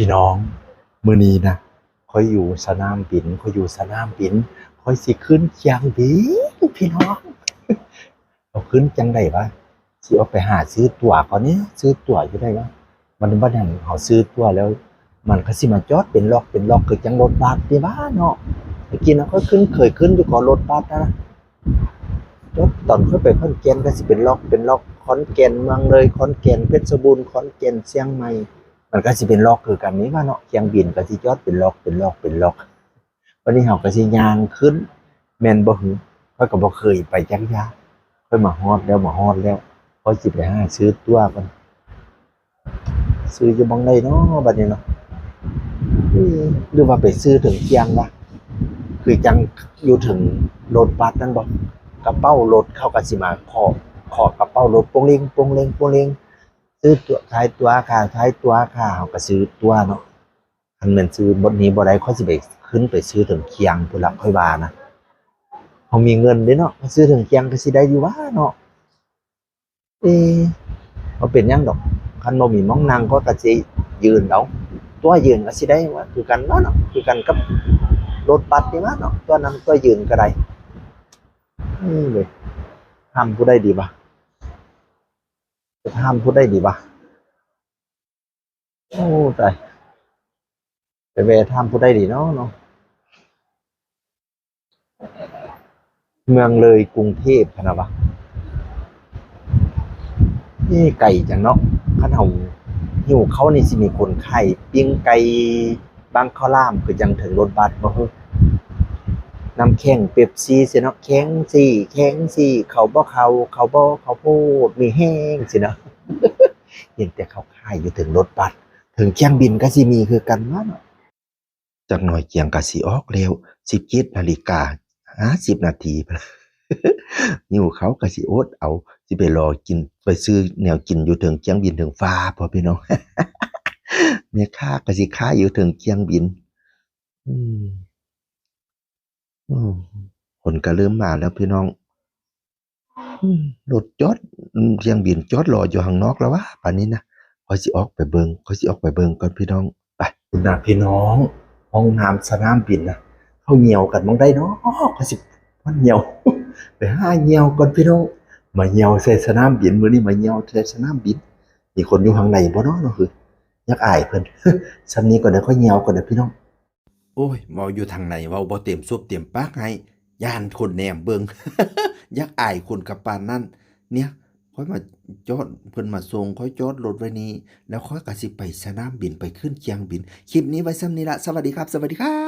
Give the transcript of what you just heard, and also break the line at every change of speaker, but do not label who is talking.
พี่น้องมื้อนี้นะคอยอยู่สนามบินคอยอยู่สนามบินคอยสิขึ้นเชียงบินพี่น้องเอาขึ้นจังไดวะสิเอาไปหาซื้อตั๋วก่อนนี้ซื้อตั๋วอยู่ได้วะมันบ่ได้เฮาซื้อตั๋วแล้ว มันก็สิมาจอดเป็นล็อกเป็นล็อกคือจังรถบัสนี่ว่าเนาะเมื่อกี้นะก็ขึ้นเคยขึ้นอยู่ก่อนรถบัสนะจอดตอนเข้าไปขอนแก่นก็สิเป็นล็อกเป็นล็อกขอนแก่นเมืองเลยขอนแก่นเพชรบูรณ์ขอนแก่นเชียงใหม่ มันก็สิเป็นล็อกคือกันนี้ว่าเนาะเครื่องบินก็สิจอดเป็นล็อกเป็นล็อกเป็นล็อกวันนี้เฮาก็สิยางขึ้นแมนบ่หึข้อยก็บ่เคยไปจักยาค่อยมาฮอดแล้วมาฮอดแล้วค่อยสิไปห้าซื้อตัวก่อนซื้ออยู่บ่งใดเนาะบัดนี้เนาะหรือว่าไปซื้อถึงเชียงวะคือจังอยู่ถึงรถบัสนั่นบ่กระเป๋ารถเข้าก็สิมาขอขอกระเป๋ารถโปงเลงโปงเลงโปงเลง ซื้อตัวท้ายตัวค่ะท้ายตัวค่ะเขาก็ซื้อตัวเนาะคันแมันซื้อบทนี้บ่ได้ค่อยสิไปขึ้นไปซื้อถึงเคียงพุ่นละค่อยว่านะเขามีเงินด้วยเนาะซื้อถึงเคียงก็สิได้อยู่ว่าเนาะเอ๊ะบ่เป็นยังดอกคันบ่มีมองนังก็ก็สิยืนเอาตัวยืนก็สิได้ว่าคือกันว่าเนาะคือกันกับรถบัสนี่ว่าเนาะตัวนั้นตัวยืนก็ได้อืมเลยทำผู้ได้ดีปะจะ ห้ามพูดได้ดีปะโอ้ตายไปเวทามพูดได้ดีเนาะเนาะเมืองเลยกรุงเทพพะนะวะนี่ไก่จังเนาะขันเฮาหิวเขาในสิมีคนไข่ปิ้งไก่บางข้าวล่ามคือจังถึงรถบัสบ่ฮู้ น้ำแข็งเป๊ปซี่สิเนาะแข็งซี่แข็งซี่เขาบ่เขาเขาบ่เขาโพดมีแห้งสิเนาะเห็นแต่เขาค่ายอยู่ถึงรถบัสถึงเครื่องบินก็สิมีคือกันว่าเนาะจากหน่อยเกียงก็สิออกเร็ว17นาฬิกา50นาทีนิ้วเขาก็สิอดเอาสิไปรอกินไปซื้อแนวกินอยู่ถึงเครื่องบินถึงฟ้าพอพี่น้องแม่ค้าก็สิค้าอยู่ถึงเครื่องบิน อืม คนก็เริ่มมาแล้วพี่น้องรถจอดเครื่องบินจอดรออยู่ข้างนอกแล้ววะป่านนี้นะขอยสิออกไปเบิงขอยสิออกไปเบิงก่อนพี่น้องไปคุณนาพี่น้องห้องน้ำสนามบินนะเขาเหี่ยวกันมองได้เนาะขอยสิมันเหี่ยวไปหาเหี่ยวก่อนพี่น้องมาเหี่ยวใส่สนามบินมื้อนี้มาเหี่ยวใส่สนามบินมีคนอยู่ข้างในบ่เนาะเนาะคือยากอายเพิ่นซ้ำนี้ก่อนเด้อค่อยเหี่ยวก่อนเด้อพี่น้อง
โอ้ยมาอยู่ทางไหนเว้าบ่เต็มซุบเต็มปากให้ย่านคนแหนมเบิงยักอายคนกับปานนั่นเนี่ยค่อยมาจอดเพิ่นมาส่งค่อยจอดรถไว้นี้แล้วค่อยกะสิไปสนามบินไปขึ้นเคียงบิน คลิปนี้ไว้ซ้ำนี้ละสวัสดีครับ สวัสดีครับ